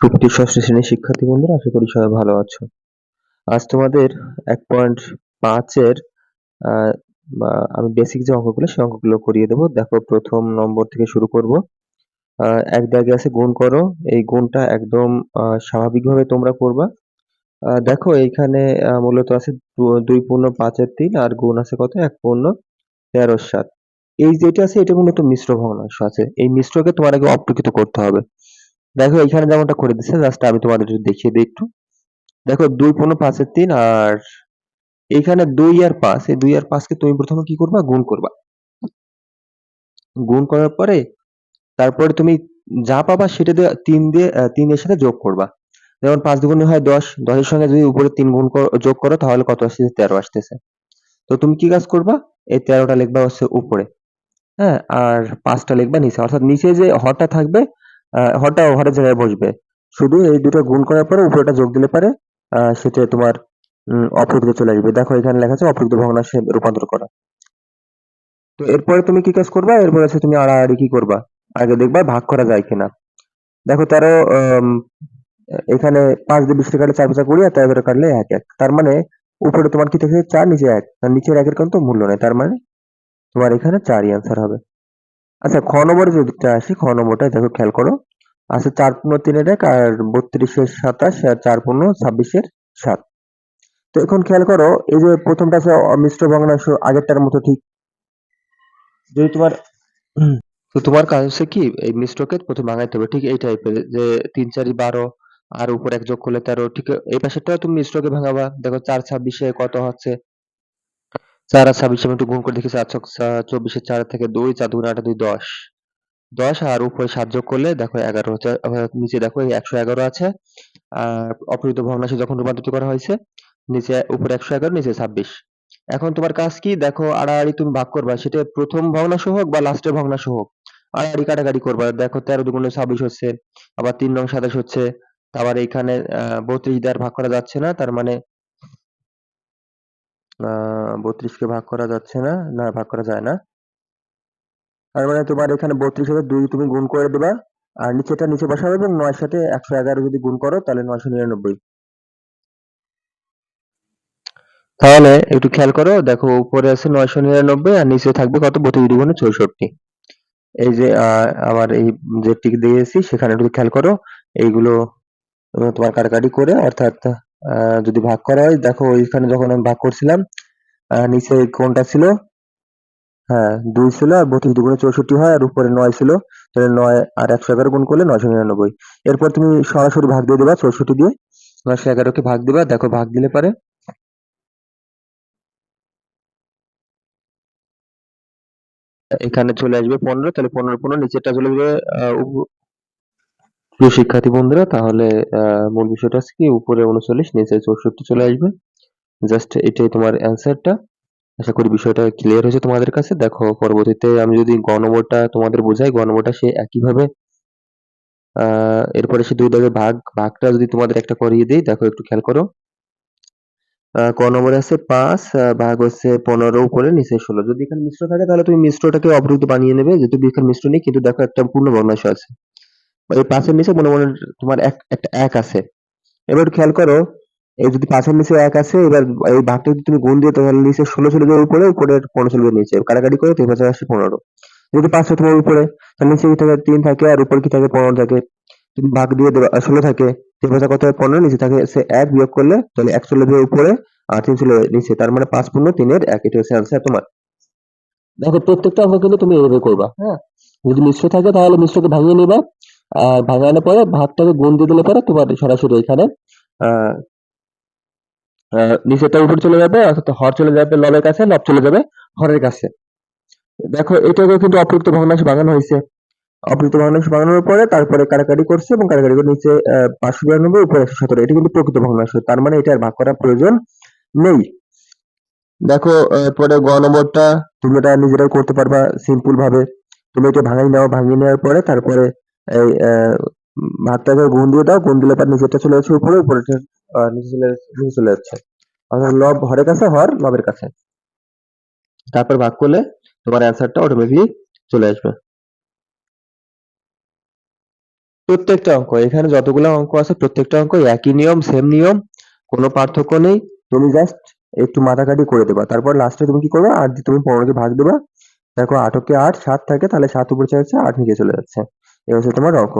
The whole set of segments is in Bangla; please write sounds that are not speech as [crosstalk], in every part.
সুপ্রিয় ষষ্ঠ শ্রেণির শিক্ষার্থী বন্ধুরা, আশা করি সবাই ভালো আছো। আজ তোমাদের এক পয়েন্ট পাঁচের আমি বেসিক যে অঙ্কগুলো, সেই অঙ্কগুলো করিয়ে দেবো। দেখো, প্রথম নম্বর থেকে শুরু করব। এক দাগে আছে গুণ করো। এই গুণটা একদম স্বাভাবিকভাবে তোমরা করবা। দেখো, এইখানে মূলত আছে দুই পূর্ণ পাঁচের তিন, আর গুণ আছে কত? এক পূর্ণ তেরোর সাত। এই যেটা আছে, এটা মূলত মিশ্র ভগ্নাংশ আছে। এই মিশ্রকে তোমার আগে অপ্রকৃত করতে হবে। দেখো এখানে যেমনটা করে দিচ্ছে জাস্ট আমি তোমাদের দেখিয়ে দিই একটু। দেখো, দুই পনেরো পাঁচের তিন আর এখানে দুই আর পাঁচ, এই দুই আর পাঁচকে তুমি প্রথমে কি করবা? গুণ করবা। গুণ করার পরে তারপরে তুমি যা পাবা সেটা দিয়ে তিন দিয়ে তিনের সাথে যোগ করবা। যেমন পাঁচ দুগুণে হয় দশ, দশের সঙ্গে যদি উপরে তিন গুণ যোগ করো, তাহলে কত আসছে তেরো আসতেছে। তো তুমি কি কাজ করবা? এই তেরোটা লিখবা হচ্ছে উপরে হ্যাঁ? আর পাঁচটা লিখবা নিচে। অর্থাৎ নিচে যে হরটা থাকবে হরটা হরের জায়গায় বসবে। শুধু এই দুটো গুণ করার পরে উপরেটা যোগ দিলে পারে সেটা তোমার অপ্রকৃত চলে আসবে। দেখো এখানে লেখা আছে অপ্রকৃত ভগ্নাংশে রূপান্তর করা। তো এরপরে তুমি কি কাজ করবা? এরপরে আছে তুমি আড়াআড়ি কি করবা? আগে দেখবা ভাগ করা যায় কিনা। দেখো তেরো আম, এখানে পাঁচ দিয়ে বিশটা কাটলে চার পাঁচা কুড়ি আর তেরো কাটলে এক এক। তার মানে উপরে তোমার কি থাকে চার নিচে এক। আর নিচের একের কিন্তু মূল্য নেই। তার মানে তোমার এখানে চারই অ্যান্সার হবে। আচ্ছা খ নম্বরে যদি আসি, খ নম্বরটা দেখো খেয়াল করো। আছে চার পূর্ণ তিনের এক আর বত্রিশের সাতাশ আর চার পূর্ণ ছাব্বিশের সাত। তো এখন খেয়াল করো, এই যে প্রথমটা আছে অমিশ্র ভগ্নাংশ আগেরটার মতো ঠিক। যদি তোমার [clears throat] তো তোমার কাজ হচ্ছে কি, এই মিশ্রকে প্রথমে ভাঙাইতে হবে, ঠিক এই টাইপের যে তিন চারি বারো আর উপর এক যোগ করলে তেরো, ঠিক এই পাশেরটাও তুমি মিশ্রকে ভাঙাবা। দেখো চার ছাব্বিশে কত হচ্ছে চার আর ছাব্বিশে আমি একটু গুণ করে দেখি চার ছক চব্বিশে চার থেকে দুই, চার দুগুণে আট, দুই, দশ। দশ আর উপরে সাত যোগ করলে, দেখো এগারো, হচ্ছে নিচে দেখো একশো এগারো আছে। আর অপ্রকৃত ভগ্নাংশে যখন রূপান্তরিত করা হয়েছে, নিচে উপরে একশো এগারো, নিচে ছাব্বিশ। এখন তোমার কাজ কি? দেখো, আড়াআড়ি তুমি ভাগ করবা, সেটা প্রথম ভগ্নাংশ হোক বা লাস্টের ভগ্নাংশ হোক, আড়াআড়ি কাটাকাটি করবা। দেখো, তেরো দুগুণে ছাব্বিশ হচ্ছে, আবার তিন নং সাতাশ হচ্ছে, আবার এইখানে আহ, বত্রিশ দিয়ে আর ভাগ করা যাচ্ছে না, তার মানে বত্রিশকে ভাগ করা যাচ্ছে না না, ভাগ করা যায় না। তার মানে তোমার এখানে বত্রিশ সাথে দুই তুমি গুণ করে দেবা, আর নিচেটা নিচে বসাবে এবং নয় সাথে একশো এগারো যদি গুণ করো, তাহলে নয়শো নিরানব্বই। তাহলে একটু খেয়াল করো, দেখো উপরে আছে নয়শো নিরানব্বই আর নিচে থাকবে কত? বত্রিশ দুগুণে চৌষট্টি। এই যে আমার এই যে টিক দিয়েছি, সেখানে একটু খেয়াল করো, এইগুলো, তোমার কাটাকাটি করে, অর্থাৎ যদি ভাগ করা হয়, দেখো ওইখানে যখন আমি ভাগ করছিলাম নিচে কোনটা ছিল হ্যাঁ দুই ছিল আর বত্রিশ দুগুণে চৌষট্টি হয়, আর উপরে নয় ছিল, তাহলে নয় আর একশো এগারো গুণ করলে নয়শো নিরানব্বই। এরপর তুমি সরাসরি ভাগ দিয়ে দেবা চৌষট্টি দিয়ে, নয়শো এগারোকে ভাগ দিবা, দেখো ভাগ দিলে পারে। এখানে চলে আসবে পনেরো, তাহলে পনেরো পনেরো, নিচেরটা চলে যাবে প্রিয় শিক্ষার্থী বন্ধুরা, তাহলে মূল বিষয়টা হচ্ছে কি, উপরে উনচল্লিশ, নিচে চৌষট্টি চলে আসবে। জাস্ট এটাই তোমার অ্যান্সারটা আশা করি বিষয়টা ক্লিয়ার হয়েছে তোমাদের কাছে। দেখো, পরবর্তীতে আমি যদি গ তোমাদের বোঝাই গ সে একইভাবে, আহ, এরপরে সে দুই দাগে ভাগ, ভাগটা যদি তোমাদের একটা করিয়ে দিই, দেখো একটু খেয়াল করো। ক নম্বরে আছে পাঁচ ভাগ হচ্ছে পনেরো, উপরে নিচে ষোলো। যদি এখানে মিশ্র থাকে, তাহলে তুমি মিশ্রটাকে অবরুদ্ধ বানিয়ে নেবে, যেহেতু এখানে মিশ্র নেই, কিন্তু দেখো একটা পূর্ণ ভগ্নাংশ আছে। এই পাঁচের নিচে মনে মনে তোমার এক, একটা এক আছে। এবার একটু খেয়াল করো, এই যদি পাঁচের নিচে এক আছে, এবার এই ভাগটা যদি তুমি গুণ দিয়ে তাহলে নিচে ষোলো চলে যাবে উপরে উপরে পনেরো চলে নিচে। কাটাকাটি করে তিন পাঁচে আসছে পনেরো। যদি পাঁচশো তোমার উপরে, তাহলে নিচে কি থাকে তিন থাকে আর উপরে কি থাকে পনেরো থাকে? তুমি ভাগ দিয়ে দেবা ষোলো থাকে। তিন পাঁচে কত পনেরো। নিচে থাকে সে এক বিয়োগ করলে তাহলে এক চলে যাবে উপরে আর তিন চলে নিচে। তার মানে পাঁচ পূর্ণ তিনের এক। এটা হচ্ছে অ্যান্সার তোমার। দেখো, প্রত্যেকটা অঙ্ক কিন্তু তুমি এভাবে করবা হ্যাঁ? যদি মিশ্র থাকে তাহলে মিশ্রকে ভাঙিয়ে নিবা। ভাঙানোর পরে ভাতটাকে গুণ দিয়ে দিলে পরে তোমার সরাসরি এখানে নিচেরটা উপরে চলে যাবে, অর্থাৎ হর চলে যাবে লবের কাছে, লব চলে যাবে হরের কাছে। দেখো এটাকে কিন্তু অপ্রকৃত ভগ্নাংশ ভাঙানো হয়েছে। অপ্রকৃত ভগ্নাংশ ভাঙানোর পরে তারপরে কাটাকাটি করছে এবং কাটাকাটি করে নিচে পাঁচশো বিরানব্বই উপরে একশো সতেরো। এটা কিন্তু প্রকৃত ভগ্নাংশ, তার মানে এটা আর ভাগ করার প্রয়োজন নেই। দেখো পরে গ নম্বরটা তুমি এটা নিজেরাই করতে পারবা সিম্পল ভাবে। তুমি এটা ভাঙাই নাও, ভাঙিয়ে নেওয়ার পরে তারপরে এই ভাগটাকে গুণ দিয়ে দাও গুণ দিলে পর নিচেরটা চলে যাচ্ছে উপরে উপরেটা নিচে চলে যাচ্ছে অর্থাৎ লব হরের কাছে, হর লবের কাছে। তারপর ভাগ করলে তোমার অ্যান্সারটা অটোমেটিকলি চলে আসবে। প্রত্যেকটা অঙ্ক, এখানে যতগুলো অঙ্ক আছে, প্রত্যেকটা অঙ্ক একই নিয়ম সেম নিয়ম, কোনো পার্থক্য নেই। তুমি জাস্ট একটু মাথাকাঠি করে দেবা। তারপর লাস্টে তুমি কি করবে? আট দিয়ে তুমি পনেরোকে ভাগ দেবা। দেখো আটকে আট, সাত থাকে, তাহলে সাত উপরে চলে যাচ্ছে আট, নিচে চলে যাচ্ছে। এ হচ্ছে তোমার অঙ্ক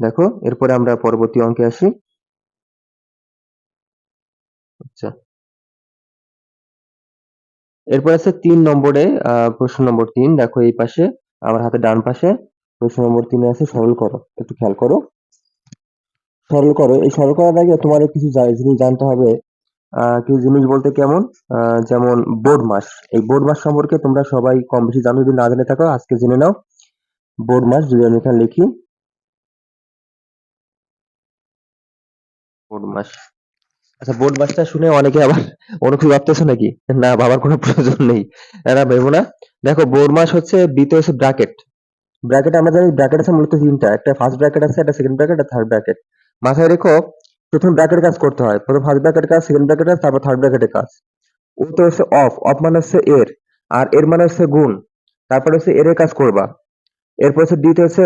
দেখো, এরপরে আমরা পরবর্তী অঙ্কে আসি। আচ্ছা। এরপর আছে তিন নম্বরে প্রশ্ন নম্বর তিন। দেখো এই পাশে, আমার হাতে ডান পাশে। প্রশ্ন নম্বর তিনে আছে সরল করো। একটু খেয়াল করো। সরল করো। এই সরল করার আগে তোমার কিছু জিনিস জানতে হবে। কিছু জিনিস বলতে কেমন? আহ, যেমন বোর্ড মাস এই বোর্ড মাস সম্পর্কে তোমরা সবাই কম বেশি জানো যদি না জেনে থাকো আজকে জেনে নাও। বোর্ড মাস যদি আমি এখানে লিখি। বোর্ড মাস আচ্ছা বোর্ড মাসটা শুনে অনেকে আবার অন্য কিছু ভাবতেছো নাকি? না ভাবার কোনো প্রয়োজন নেই। না ভেবো না। দেখো বোর্ড মাস হচ্ছে বিতে হচ্ছে ব্র্যাকেট ব্র্যাকেট আমরা জানি ব্র্যাকেট আছে মূলত তিনটা। একটা ফার্স্ট ব্র্যাকেট আছে একটা সেকেন্ড ব্র্যাকেট আর থার্ড ব্র্যাকেট মাথায় রেখো প্রথম ব্র্যাকেট কাজ করতে হয়। প্রথম ফার্স্ট ব্র্যাকেট কাজ সেকেন্ড ব্র্যাকেট কাজ, তারপর থার্ড ব্র্যাকেটের কাজ। তো হচ্ছে অফ অফ মানে হচ্ছে এর। আর এর মানে হচ্ছে গুণ। তারপরে হচ্ছে এর কাজ করবা। এরপর হচ্ছে ডিতে হচ্ছে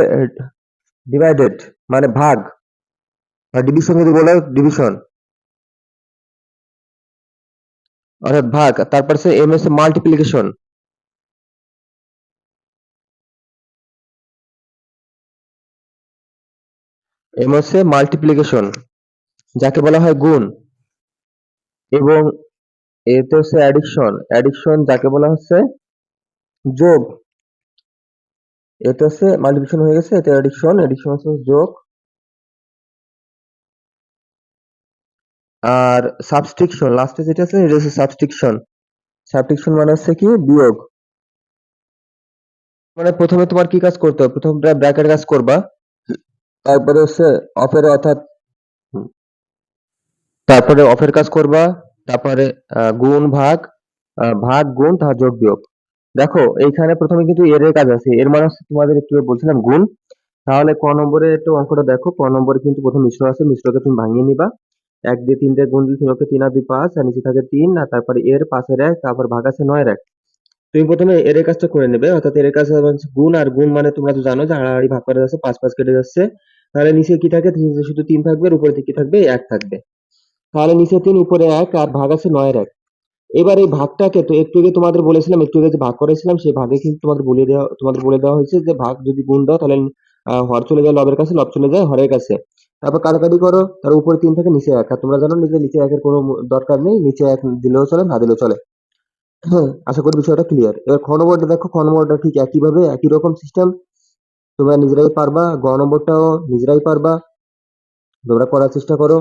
ডিভাইডেড মানে ভাগ। আর ডিভিশন যদি বলে ডিভিশন অর্থাৎ ভাগ। তারপর হচ্ছে এম হচ্ছে মাল্টিপ্লিকেশন এম হচ্ছে মাল্টিপ্লিকেশন যাকে বলা হয় গুণ। এবং এতে হচ্ছে অ্যাডিকশন অ্যাডিকশন যাকে বলা হচ্ছে যোগ। এটা হচ্ছে মাল্টিপ্লিকেশন হয়ে গেছে এটা অ্যাডিকশন অ্যাডিকশন হচ্ছে যোগ। আর সাবস্ট্রিকশন লাস্টে যেটা আছে, এটা হচ্ছে সাবস্ট্রিকশন সাবস্ট্রিকশন মানে হচ্ছে কি? বিয়োগ। মানে প্রথমে তোমার কি কাজ করতে হবে? প্রথম ব্র্যাকেট কাজ করবা। তারপরে হচ্ছে অফের অর্থাৎ তারপরে অফের কাজ করবা, তারপরে গুণ ভাগ ভাগ, গুণ তার যোগ, বিয়োগ। দেখো, এইখানে প্রথমে কিন্তু এর কাজ আছে। এর মানে হচ্ছে তোমাদের একটু বলছিলাম গুণ। তাহলে ক নম্বরে একটু অঙ্কটা দেখো। ক নম্বরে কিন্তু প্রথম মিশ্র আছে। মিশ্রকে তুমি ভাঙিয়ে নিবা। এক দিয়ে তিনটে গুণ দিলে তিনকে তিন আর দুই পাঁচ, আর নিচে থাকে তিন, আর তারপরে এর পাশের এক, তারপর ভাগ আছে নয়ের এক। তুমি প্রথমে এর কাজটা করে নেবে। অর্থাৎ এর কাজ গুণ, আর গুণ মানে তোমরা তো জানো যে হাড়াহাড়ি ভাগ করে যাচ্ছে, পাঁচ পাঁচ কেটে যাচ্ছে। তাহলে নিচে কি থাকে? শুধু তিন থাকবে উপরে কি থাকবে? এক থাকবে। তাহলে নিচে তিন, উপরে এক আর ভাগ আছে নয়ের এক। এবার এই ভাগটাকে তো একটু আগে তোমাদের বলেছিলাম, একটু আগে যে ভাগ করেছিলাম, সেই ভাগে কিন্তু তোমাদের বলে দেওয়া, তোমাদের বলে দেওয়া হয়েছে যে ভাগ যদি গুণ দাও তাহলে হর চলে যায় লবের কাছে, লব চলে যায় হরের কাছে। তারপর কাটাকাটি করো, তার উপরে তিন থেকে নিচে এক। আর তোমরা জানো যে নিচে একের কোনো দরকার নেই, নিচে এক দিলেও চলে, না দিলেও চলে। হ্যাঁ আশা করি বিষয়টা ক্লিয়ার এবার খ নম্বরটা দেখো, খ নম্বরটা ঠিক একইভাবে, একই রকম সিস্টেম তোমরা নিজেরাই পারবা, গ নম্বরটাও নিজেরাই পারবা। তোমরা করার চেষ্টা করো।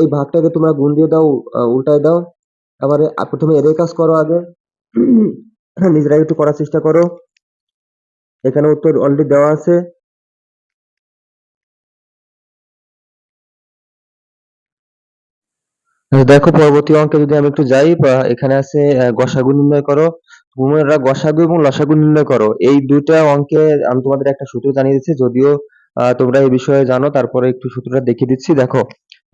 এই ভাগটাকে তোমরা গুণ দিয়ে দাও উল্টায় দাও। এবারে প্রথমে এদের কাজ করো আগে। [clears throat] নিজেরাই একটু করার চেষ্টা করো। এখানে উত্তর অলরেডি দেওয়া আছে। আচ্ছা, দেখো পরবর্তী অঙ্কে যদি আমি একটু যাই এখানে আছে গসাগু নির্ণয় করো। তোমরা গসাগু এবং লসাগু নির্ণয় করো। এই দুইটা অঙ্কে আমি তোমাদের একটা সূত্র জানিয়ে দিচ্ছি যদিও তোমরা এই বিষয়ে জানো তারপরে একটু সূত্রটা দেখিয়ে দিচ্ছি। দেখো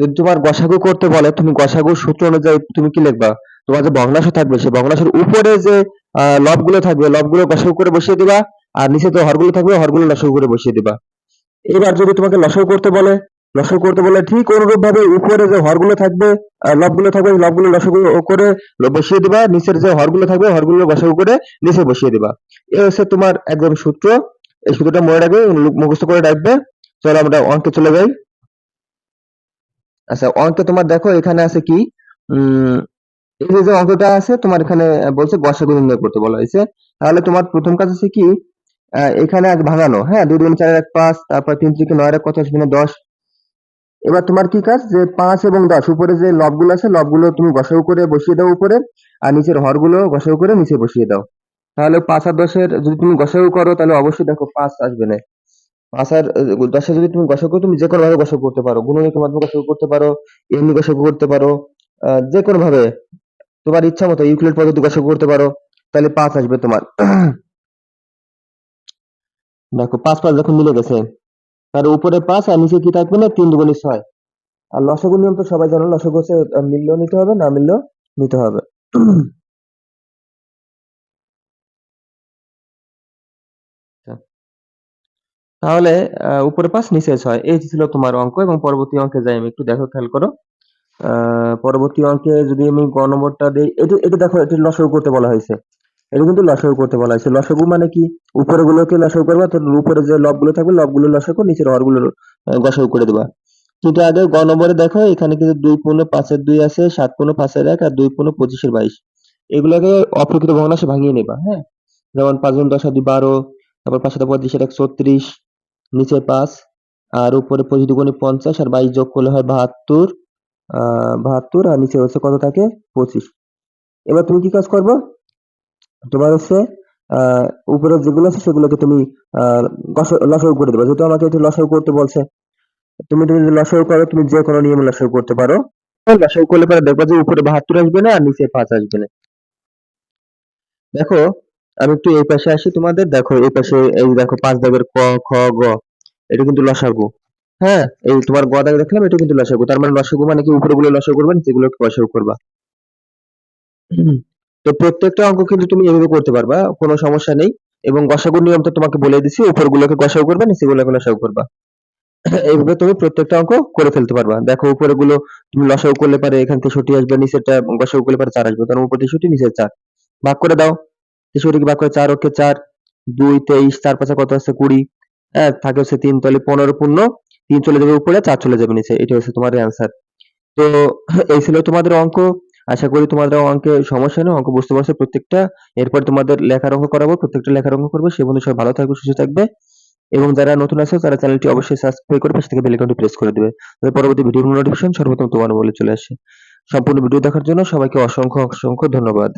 যদি তোমার গসাগু করতে বলে, তুমি গসাগুর সূত্র অনুযায়ী তুমি কি লিখবা? তোমার যে ভগ্নাংশ থাকবে, সেই ভগ্নাংশের উপরে যে লবগুলো থাকবে, লবগুলো গসাগু করে বসিয়ে দিবা, আর নিচে যে হরগুলো থাকবে, হরগুলো লসাগু করে বসিয়ে দিবা। এবার যদি তোমাকে লসাগু করতে বলে লসাগু করতে বলে ঠিক অনুরূপ ভাবে উপরে যে হরগুলো থাকবে লবগুলো থাকবে লবগুলো লসাগু করে বসিয়ে দিবা, নিচের যে হরগুলো থাকবে, হরগুলো লসাগু করে নিচে বসিয়ে দিবা। এ হচ্ছে তোমার একদম সূত্র। এই সূত্রটা মনে রাখবে মুখস্থ করে রাখবে। চলো আমরা অঙ্কে চলে যাই। আচ্ছা অঙ্কে তোমার দেখো, এখানে আছে কি? উম, এই যে অঙ্কটা আছে, তোমার এখানে বলছে গসাগু নির্ণয় করতে বলা হয়েছে। তাহলে তোমার প্রথম কাজ আছে কি? এখানে আগে ভাঙানো হ্যাঁ? দুই দুগুণ চার এক পাঁচ, তারপর তিন থেকে নয় এক, কত আসবে দশ। এবার তোমার কি কাজ? যে পাঁচ এবং দশ, উপরে যে লবগুলো আছে, লবগুলো তুমি গসাগু করে বসিয়ে দাও উপরে, আর নিচের হরগুলো গসাগু করে নিচে বসিয়ে দাও। তাহলে পাঁচ আর দশের যদি তুমি গসাগু করো, তাহলে অবশ্যই দেখো পাঁচ আসবে না। পাঁচ আর যদি তুমি গসাগু করো, তুমি যে কোনো ভাবে গসাগু করতে পারো। গুণনীয়কের মাধ্যমে গসাগু করতে পারো এমনি গসাগু করতে পারো যে কোনো ভাবে তোমার ইচ্ছা মতো ইউক্লিড পদ্ধতি গসাগু করতে পারো তাহলে পাঁচ আসবে তোমার। [clears throat] দেখো পাঁচ পাঁচ যখন মিলে গেছে তার উপরে পাঁচ আর নিচে কি থাকবে না? তিন দুগুণে ছয়। আর লসাগু নিয়ম তো সবাই জানো লসাগু হচ্ছে মিললেও নিতে হবে না মিললেও নিতে হবে। [clears throat] তাহলে উপরে পাঁচ নিচে ছয়। এই ছিল তোমার অঙ্ক এবং পরবর্তী অঙ্কে যাই আমি একটু দেখো, খেয়াল করো। পরবর্তী অঙ্কে যদি আমি গ নম্বরটা দিই, এটা এটা দেখো, এটা লসাগু করতে বলা হয়েছে। এটা কিন্তু লসাগু করতে বলা হয়েছে। লসাগু মানে কি? উপরে গুলোকে লসাগু করবা তো উপরে যে লবগুলো থাকবে, লবগুলো লসাগু, নিচের হরগুলো গসাগু করে দেবা। কিন্তু আগে গ নম্বরে দেখো, এখানে কিন্তু দুই পূর্ণ পাঁচের দুই আছে, সাত পূর্ণ পাঁচের এক, আর দুই পূর্ণ পঁচিশের বাইশ। এগুলোকে অপ্রকৃত ভগ্নাংশে ভাঙিয়ে নেবা হ্যাঁ? যেমন পাঁচ গুণ দশ দুই বারো, তারপর পাঁচ সাথে পঁয়ত্রিশের এক ছত্রিশ নিচে পাঁচ, আর উপরে পঁচিশ দুগুণে পঞ্চাশ, আর বাইশ যোগ করলে হয় বাহাত্তর বাহাত্তর, আর নিচে হচ্ছে কত থাকে? পঁচিশ। এবার তুমি কি কাজ করবে? তোমার হচ্ছে, আহ, উপরে যেগুলো আছে সেগুলোকে তুমি লসাগু করে দেবে। যেহেতু আমাকে লসাগু করতে বলছে, তুমি তুমি যদি লসাগু করো, তুমি যে কোনো নিয়মে লসাগু করতে পারো। লসাগু করলে পরে দেখবা যে উপরে বাহাত্তর আসবে না, আর নিচে পাঁচ আসবে না। দেখো আমি একটু এই পাশে আসি তোমাদের, দেখো এই পাশে, এই দেখো পাঁচ দাগের ক, খ, গ, এটা কিন্তু লসাগু। হ্যাঁ এই তোমার গ দাগে দেখলাম, এটা কিন্তু লসাগু। তার মানে লসাগু মানে কি? উপরে গুলো লসাগু করবে, নিচেগুলো লসাগু করবা। [clears throat] তো প্রত্যেকটা অঙ্ক কিন্তু তুমি এভাবে করতে পারবা, কোনো সমস্যা নেই। এবং গসাগুর নিয়ম তো তোমাকে বলে দিছি, উপরগুলোকে গসাগু করবা, নিচেগুলোকে লসাগু করবা। [clears throat] এইভাবে তুমি প্রত্যেকটা অঙ্ক করে ফেলতে পারবা। দেখো উপরে গুলো তুমি লসাগু করলে পারে এখান তেষট্টি আসবে, নিচেরটা গসাগু করলে পারে চার আসবে কারণ উপর তেষট্টি নিচের চার। ভাগ করে দাও। তেষট্টিকে ভাগ করে চার, ওকে চার, দুই, তেইশ, চার, পাঁচে কত আছে কুড়ি। হ্যাঁ থাকে হচ্ছে তিন, তাহলে পনেরো পূর্ণ। তিন চলে যাবে উপরে, চার চলে যাবে নিচে। এটা হচ্ছে তোমার অ্যান্সার তো [clears throat] এই ছিল তোমাদের অঙ্ক। আশা করি তোমাদের অঙ্কে সমস্যা নেই, অঙ্ক বুঝতে পারছ প্রত্যেকটা। এরপর তোমাদের লেখার অঙ্ক করাবো, প্রত্যেকটা লেখার অঙ্ক করব। সে বন্ধু সবাই ভালো থাকবে, সুস্থ থাকবে। এবং যারা নতুন আছে, তারা চ্যানেলটি অবশ্যই সাবস্ক্রাইব করে পাশে থেকে বেল আইকনটি প্রেস করে দেবে। পরবর্তী ভিডিও নোটিফিকেশন সর্বপ্রথম তোমার মোবাইলে চলে আসে। সম্পূর্ণ ভিডিও দেখার জন্য সবাইকে অসংখ্য অসংখ্য ধন্যবাদ।